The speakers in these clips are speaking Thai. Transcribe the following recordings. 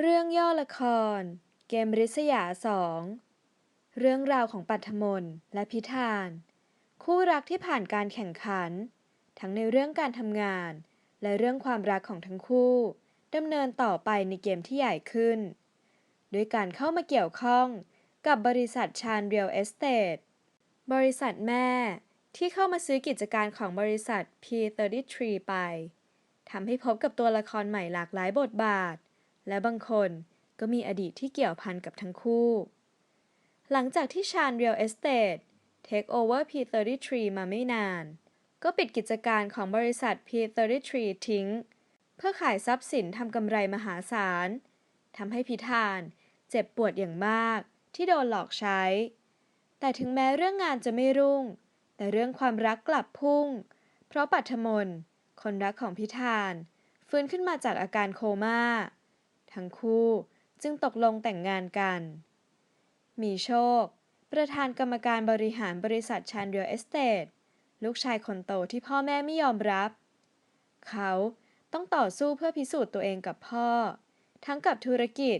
เรื่องย่อละคร เกมริษยาสอง เรื่องราวของปัทมนและพิธาน คู่รักที่ผ่านการแข่งขัน ทั้งในเรื่องการทำงาน และเรื่องความรักของทั้งคู่ดำเนินต่อไปในเกมที่ใหญ่ขึ้น ด้วยการเข้ามาเกี่ยวข้องกับบริษัทชาญเรียลเอสเตทบริษัทแม่ที่เข้ามาซื้อกิจการของบริษัท P33 ไปทำให้พบกับตัวละครใหม่หลากหลายบทบาท และบางคนก็มีอดีตที่เกี่ยวพันกับทั้งคู่ หลังจากที่ชาญเรียลเอสเตทเทคโอเวอร์ P33 มาไม่นาน ก็ปิดกิจการของบริษัท P33 ทิ้ง เพื่อขายทรัพย์สินทำกำไรมหาศาลทำให้พิธานเจ็บปวดอย่างมากที่โดนหลอกใช้ แต่ถึงแม้เรื่องงานจะไม่รุ่ง แต่เรื่องความรักกลับพุ่ง เพราะปัทมนคนรักของพิธาน ฟื้นขึ้นมาจากอาการโคม่า ทั้งคู่จึงตกลงแต่งงานกัน มีโชค ประธานกรรมการบริหารบริษัทชานเรียลเอสเตทลูกชายคนโตที่พ่อแม่ไม่ยอมรับ เขาต้องต่อสู้เพื่อพิสูจน์ตัวเองกับพ่อ ทั้งกับธุรกิจ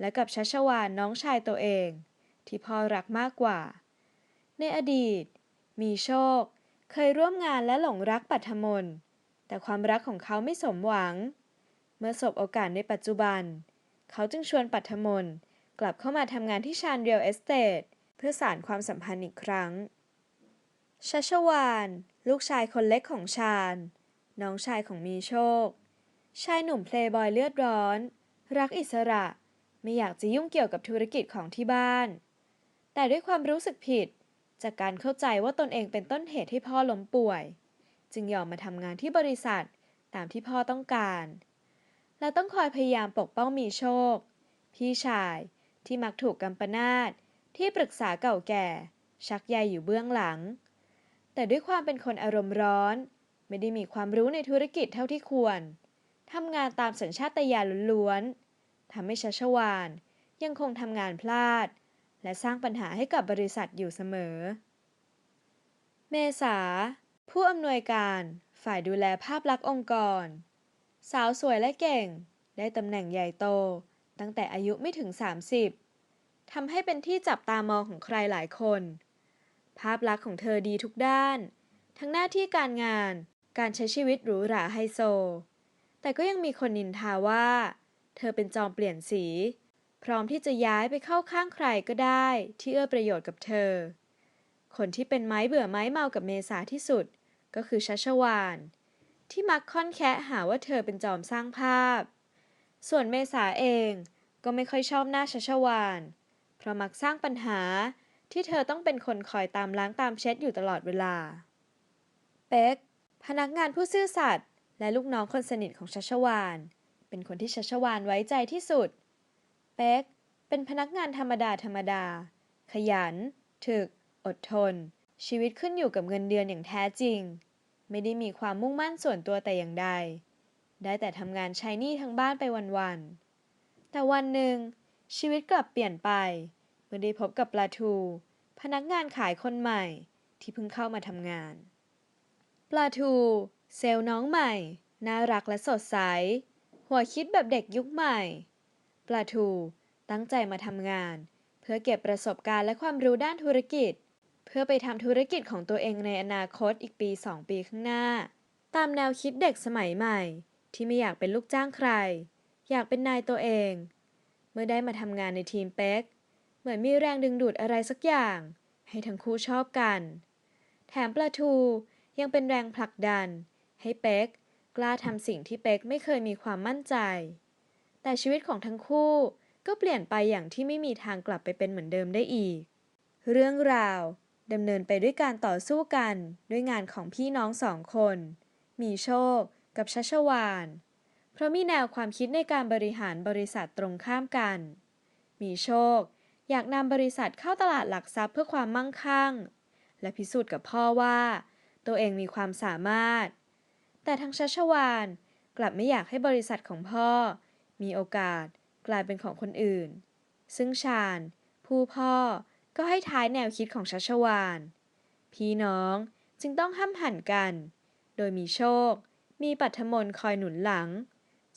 และกับชัชวานน้องชายตัวเอง ที่พ่อรักมากกว่า ในอดีต มีโชค เคยร่วมงานและหลงรักปัทมนแต่ความรักของเขาไม่สมหวัง มื่อสบโอกาสในปัจจุบัน เขาจึงชวนปัทมนกลับเข้ามาทำงานที่ชานเรียลเอสเตทเพื่อสานความสัมพันธ์อีกครั้งชัชวาน ลูกชายคนเล็กของชาญ น้องชายของมีโชค ชายหนุ่มเพลย์บอยเลือดร้อน รักอิสระ ไม่อยากจะยุ่งเกี่ยวกับธุรกิจของที่บ้าน แต่ด้วยความรู้สึกผิด จากการเข้าใจว่าตนเองเป็นต้นเหตุให้พ่อล้มป่วย จึงยอมมาทำงานที่บริษัทตามที่พ่อต้องการ และต้องคอยพยายามปกป้องมีโชค พี่ชายที่มักถูกกัมปนาตที่ปรึกษาเก่าแก่ ชักใยอยู่เบื้องหลัง แต่ด้วยความเป็นคนอารมณ์ร้อน ไม่ได้มีความรู้ในธุรกิจเท่าที่ควรทำงานตามสัญชาตญาณล้วนๆทำให้ชัชวานยังคงทำงานพลาด และสร้างปัญหาให้กับบริษัทอยู่เสมอ เมษา ผู้อำนวยการ ฝ่ายดูแลภาพลักษณ์องค์กร สาวสวยและเก่ง ได้ตำแหน่งใหญ่โต ตั้งแต่อายุไม่ถึง 30ทำให้เป็นที่จับตามองของใครหลายคน ภาพลักษณ์ของเธอดีทุกด้าน ทั้งหน้าที่การงาน การใช้ชีวิตหรูหราไฮโซ แต่ก็ยังมีคนนินทาว่า เธอเป็นจอมเปลี่ยนสี พร้อมที่จะย้ายไปเข้าข้างใครก็ได้ที่เอื้อประโยชน์กับเธอ คนที่เป็นไม้เบื่อไม้เมากับเมษาที่สุด ก็คือชัชวาน ที่มักค่อนแคะหาว่าเธอเป็นจอมสร้างภาพ ส่วนเมษาเองก็ไม่ค่อยชอบหน้าชัชวาน เพราะมักสร้างปัญหาที่เธอต้องเป็นคนคอยตามล้างตามเช็ดอยู่ตลอดเวลา เป๊ก พนักงานผู้ซื่อสัตย์และลูกน้องคนสนิทของชัชวาน เป็นคนที่ชัชวานไว้ใจที่สุด เป๊ก เป็นพนักงานธรรมดาธรรมดา ขยัน ถึก อดทน ชีวิตขึ้นอยู่กับเงินเดือนอย่างแท้จริง ไม่ได้มีความมุ่งมั่นส่วนตัวแต่อย่างใด ได้แต่ทำงานใช้หนี้ทั้งบ้านไปวันๆ แต่วันหนึ่ง ชีวิตกลับเปลี่ยนไป เมื่อได้พบกับปลาทู พนักงานขายคนใหม่ ที่เพิ่งเข้ามาทำงาน ปลาทู เซลล์น้องใหม่ น่ารักและสดใส หัวคิดแบบเด็กยุคใหม่ ปลาทู ตั้งใจมาทำงาน เพื่อเก็บประสบการณ์และความรู้ด้านธุรกิจ เพื่อไปทำธุรกิจของตัวเองในอนาคตอีกปีสองปีข้างหน้า ตามแนวคิดเด็กสมัยใหม่ ที่ไม่อยากเป็นลูกจ้างใคร อยากเป็นนายตัวเอง เมื่อได้มาทำงานในทีมเป๊กเหมือนมีแรงดึงดูดอะไรสักอย่าง ให้ทั้งคู่ชอบกัน แถมปลาทูยังเป็นแรงผลักดัน ให้เป๊กกล้าทำสิ่งที่เป๊กไม่เคยมีความมั่นใจ แต่ชีวิตของทั้งคู่ก็เปลี่ยนไปอย่างที่ไม่มีทางกลับไปเป็นเหมือนเดิมได้อีก เรื่องราว ดำเนินไปด้วยการต่อสู้กันด้วยงานของพี่น้องสองคน มีโชค กับชัชวาน เพราะมีแนวความคิดในการบริหารบริษัทตรงข้ามกัน มีโชค อยากนำบริษัทเข้าตลาดหลักทรัพย์เพื่อความมั่งคั่ง และพิสูจน์กับพ่อว่า ตัวเองมีความสามารถ แต่ทั้งชัชวานกลับไม่อยากให้บริษัทของพ่อ มีโอกาสกลายเป็นของคนอื่น ซึ่งชาญ ผู้พ่อ ก็ให้ท้ายแนวคิดของชัชวาน พี่น้องจึงต้องห้ามหันกัน โดยมีโชค มีปัทมนคอยหนุนหลัง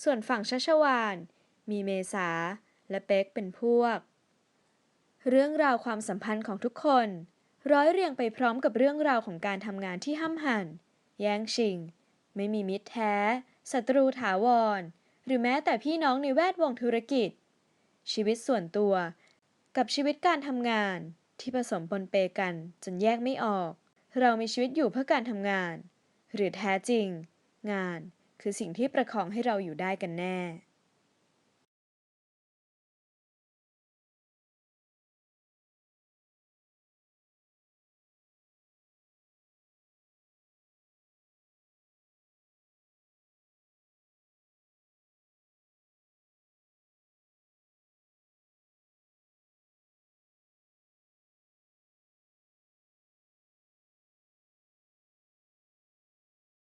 ส่วนฝั่งชัชวาน มีเมษาและเป๊กเป็นพวก เรื่องราวความสัมพันธ์ของทุกคน ร้อยเรียงไปพร้อมกับเรื่องราวของการทำงานที่ห้ำหัน แย่งชิง ไม่มีมิตรแท้ศัตรูถาวร หรือแม้แต่พี่น้องในแวดวงธุรกิจ ชีวิตส่วนตัว กับชีวิตการทำงานที่ผสมปนเปกันจนแยกไม่ออก เรามีชีวิตอยู่เพื่อการทำงาน หรือแท้จริง งานคือสิ่งที่ประคองให้เราอยู่ได้กันแน่